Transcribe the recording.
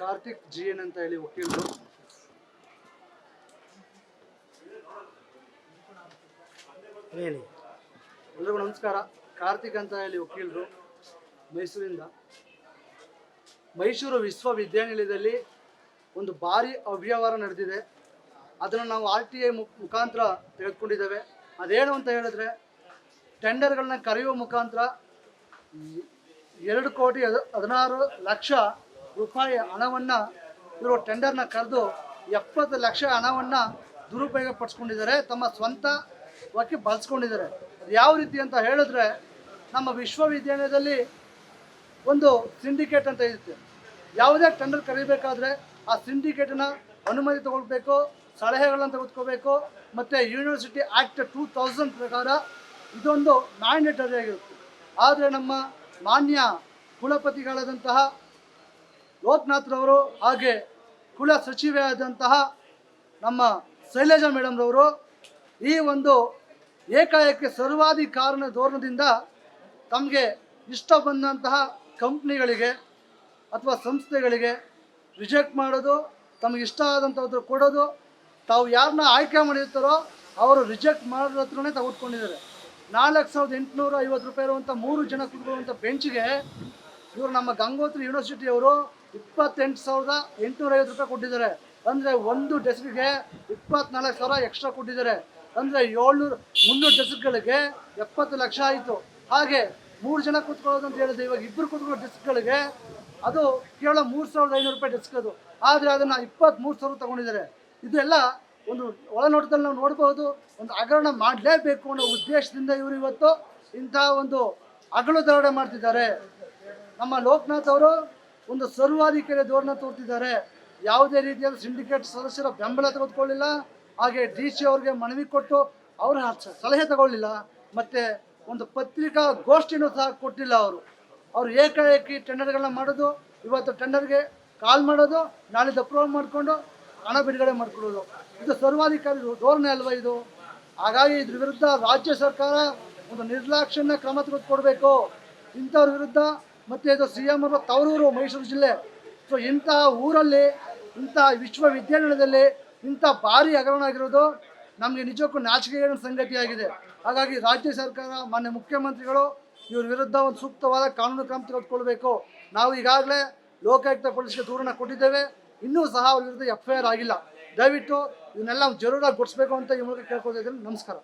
Karthik G N ಅಂತ ಹೇಳಿ ವಕೀಲರು. ಹೇಳಿ. ಎಲ್ರಿಗೂ ನಮಸ್ಕಾರ. ಕಾರ್ತಿಕ್ ಅಂತ ಹೇಳಿ ವಕೀಲರು ಮೈಸೂರಿಂದ. ಮೈಸೂರು ವಿಶ್ವವಿದ್ಯಾನಿಲಯದಲ್ಲಿ ಒಂದು ಭಾರಿ ಅವ್ಯವಹಾರ ನಡೆದಿದೆ. ಅದನ್ನು ನಾವು ಆರ್ ಟಿ ಐ ಮುಖಾಂತರ ತೆಗೆದುಕೊಂಡಿದ್ದೇವೆ. ಅದೇನು ಅಂತ ಹೇಳಿದ್ರೆ ಟೆಂಡರ್ಗಳನ್ನ ಕರೆಯುವ ಮುಖಾಂತರ ಎರಡು ಕೋಟಿ ಹದ ಹದಿನಾರು ಲಕ್ಷ ರೂಪಾಯಿ ಹಣವನ್ನು ಇವರು ಟೆಂಡರ್ನ ಕರೆದು ಎಪ್ಪತ್ತು ಲಕ್ಷ ಹಣವನ್ನು ದುರುಪಯೋಗ ಪಡಿಸ್ಕೊಂಡಿದ್ದಾರೆ ತಮ್ಮ ಸ್ವಂತವಾಗಿ ಬಳಸ್ಕೊಂಡಿದ್ದಾರೆ. ಅದು ಯಾವ ರೀತಿ ಅಂತ ಹೇಳಿದ್ರೆ ನಮ್ಮ ವಿಶ್ವವಿದ್ಯಾಲಯದಲ್ಲಿ ಒಂದು ಸಿಂಡಿಕೇಟ್ ಅಂತ ಇರುತ್ತೆ. ಯಾವುದೇ ಟೆಂಡರ್ ಕರೀಬೇಕಾದ್ರೆ ಆ ಸಿಂಡಿಕೇಟ್ನ ಅನುಮತಿ ತಗೊಳ್ಬೇಕು, ಸಲಹೆಗಳನ್ನು ತೆಗೆದುಕೋಬೇಕು ಮತ್ತು ಯೂನಿವರ್ಸಿಟಿ ಆ್ಯಕ್ಟ್ ಟೂ ತೌಸಂಡ್ ಪ್ರಕಾರ ಇದೊಂದು ಮ್ಯಾಂಡೇಟರಿ ಆಗಿರುತ್ತೆ. ಆದರೆ ನಮ್ಮ ಮಾನ್ಯ ಕುಲಪತಿಗಳಾದಂತಹ ಲೋಕನಾಥ್ರವರು ಹಾಗೆ ಕುಲ ಸಚಿವೆ ಆದಂತಹ ನಮ್ಮ ಶೈಲಜಾ ಮೇಡಮ್ರವರು ಈ ಒಂದು ಏಕಾಏಕಿ ಸರ್ವಾಧಿಕಾರಣ ಧೋರಣದಿಂದ ತಮಗೆ ಇಷ್ಟ ಬಂದಂತಹ ಕಂಪ್ನಿಗಳಿಗೆ ಅಥವಾ ಸಂಸ್ಥೆಗಳಿಗೆ ರಿಜೆಕ್ಟ್ ಮಾಡೋದು, ತಮಗೆ ಇಷ್ಟ ಆದಂಥದ್ದು ಕೊಡೋದು, ತಾವು ಯಾರನ್ನ ಆಯ್ಕೆ ಮಾಡಿರ್ತಾರೋ ಅವರು ರಿಜೆಕ್ಟ್ ಮಾಡೋದ್ರ ಹತ್ರನೇ ತೆಗೆದುಕೊಂಡಿದ್ದಾರೆ ನಾಲ್ಕು ಸಾವಿರದ ಎಂಟುನೂರ ಐವತ್ತು ರೂಪಾಯಿ ಇರುವಂಥ ಮೂರು ಜನ ಕುಟುಂಬ ಬೆಂಚ್ಗೆ ಇವರು ನಮ್ಮ ಗಂಗೋತ್ರಿ ಯೂನಿವರ್ಸಿಟಿಯವರು ಇಪ್ಪತ್ತೆಂಟು ಸಾವಿರದ ಎಂಟುನೂರ ಐವತ್ತು ರೂಪಾಯಿ ಕೊಟ್ಟಿದ್ದಾರೆ. ಅಂದರೆ ಒಂದು ಡೆಸ್ಕ್ಗೆ ಇಪ್ಪತ್ನಾಲ್ಕು ಸಾವಿರ ಎಕ್ಸ್ಟ್ರಾ ಕೊಟ್ಟಿದ್ದಾರೆ. ಅಂದರೆ ಏಳ್ನೂರು, ಮುನ್ನೂರು ಡೆಸ್ಕ್ಗಳಿಗೆ ಎಪ್ಪತ್ತು ಲಕ್ಷ ಆಯಿತು. ಹಾಗೆ ಮೂರು ಜನ ಕೂತ್ಕೊಳ್ಳೋದು ಅಂತ ಹೇಳಿದ್ರೆ ಇವಾಗ ಇಬ್ಬರು ಕೂತ್ಕೊಳ್ಳೋ ಡೆಸ್ಕ್ಗಳಿಗೆ ಅದು ಕೇವಲ ಮೂರು ಸಾವಿರದ ಐನೂರು ರೂಪಾಯಿ ಡೆಸ್ಕ್ ಅದು. ಆದರೆ ಅದನ್ನು ಇಪ್ಪತ್ತ್ಮೂರು ಸಾವಿರ ತಗೊಂಡಿದ್ದಾರೆ. ಇದೆಲ್ಲ ಒಂದು ಒಳನೋಟದಲ್ಲಿ ನಾವು ನೋಡ್ಬೋದು, ಒಂದು ಹಗರಣ ಮಾಡಲೇಬೇಕು ಅನ್ನೋ ಉದ್ದೇಶದಿಂದ ಇವರು ಇವತ್ತು ಇಂಥ ಒಂದು ಅಗಲು ದರೋಡೆ ಮಾಡ್ತಿದ್ದಾರೆ. ನಮ್ಮ ಲೋಕನಾಥ್ ಅವರು ಒಂದು ಸರ್ವಾಧಿಕಾರಿ ಧೋರಣೆ ತೋರ್ತಿದ್ದಾರೆ. ಯಾವುದೇ ರೀತಿಯಾದ ಸಿಂಡಿಕೇಟ್ ಸದಸ್ಯರ ಬೆಂಬಲ ತೆಗೆದುಕೊಳ್ಳಿಲ್ಲ. ಹಾಗೆ ಡಿ ಸಿ ಅವ್ರಿಗೆ ಮನವಿ ಕೊಟ್ಟು ಅವರ ಸಲಹೆ ತಗೊಳ್ಳಿಲ್ಲ. ಮತ್ತು ಒಂದು ಪತ್ರಿಕಾ ಗೋಷ್ಠಿನೂ ಸಹ ಕೊಟ್ಟಿಲ್ಲ ಅವರು. ಅವರು ಏಕಾಏಕಿ ಟೆಂಡರ್ಗಳನ್ನ ಮಾಡೋದು, ಇವತ್ತು ಟೆಂಡರ್ಗೆ ಕಾಲ್ ಮಾಡೋದು, ನಾಳಿದ್ದು ಅಪ್ರೂವಲ್ ಮಾಡಿಕೊಂಡು ಹಣ ಬಿಡುಗಡೆ ಮಾಡಿಕೊಡೋದು ಇದು ಸರ್ವಾಧಿಕಾರಿ ಧೋರಣೆ ಅಲ್ವಾ ಇದು? ಹಾಗಾಗಿ ಇದ್ರ ವಿರುದ್ಧ ರಾಜ್ಯ ಸರ್ಕಾರ ಒಂದು ನಿರ್ಲಕ್ಷ್ಯನ ಕ್ರಮ ತೆಗೆದುಕೊಡ್ಬೇಕು. ಇಂಥವ್ರ ವಿರುದ್ಧ ಮತ್ತು ಇದು ಸಿ ಎಂ ಅವರು ತವರೂರು, ಮೈಸೂರು ಜಿಲ್ಲೆ. ಸೊ ಇಂತಹ ಊರಲ್ಲಿ, ಇಂಥ ವಿಶ್ವವಿದ್ಯಾನಿಲಯದಲ್ಲಿ ಇಂಥ ಭಾರಿ ಹಗರಣ ಆಗಿರೋದು ನಮಗೆ ನಿಜಕ್ಕೂ ನಾಚಿಕೆಯ ಸಂಗತಿಯಾಗಿದೆ. ಹಾಗಾಗಿ ರಾಜ್ಯ ಸರ್ಕಾರ, ಮಾನ್ಯ ಮುಖ್ಯಮಂತ್ರಿಗಳು ಇವ್ರ ವಿರುದ್ಧ ಒಂದು ಸೂಕ್ತವಾದ ಕಾನೂನು ಕ್ರಮ ತೆಗೆದುಕೊಳ್ಬೇಕು. ನಾವು ಈಗಾಗಲೇ ಲೋಕಾಯುಕ್ತ ಪೊಲೀಸ್ಗೆ ದೂರನ್ನು ಕೊಟ್ಟಿದ್ದೇವೆ. ಇನ್ನೂ ಸಹ ಅವ್ರ ವಿರುದ್ಧ ಎಫ್ ಆರ್ ಆಗಿಲ್ಲ. ದಯವಿಟ್ಟು ಇವನ್ನೆಲ್ಲ ಜರೂರಾಗಿ ಗುಡಿಸ್ಬೇಕು ಅಂತ ಈ ಮೂಲಕ ಇದ್ದೀನಿ. ನಮಸ್ಕಾರ.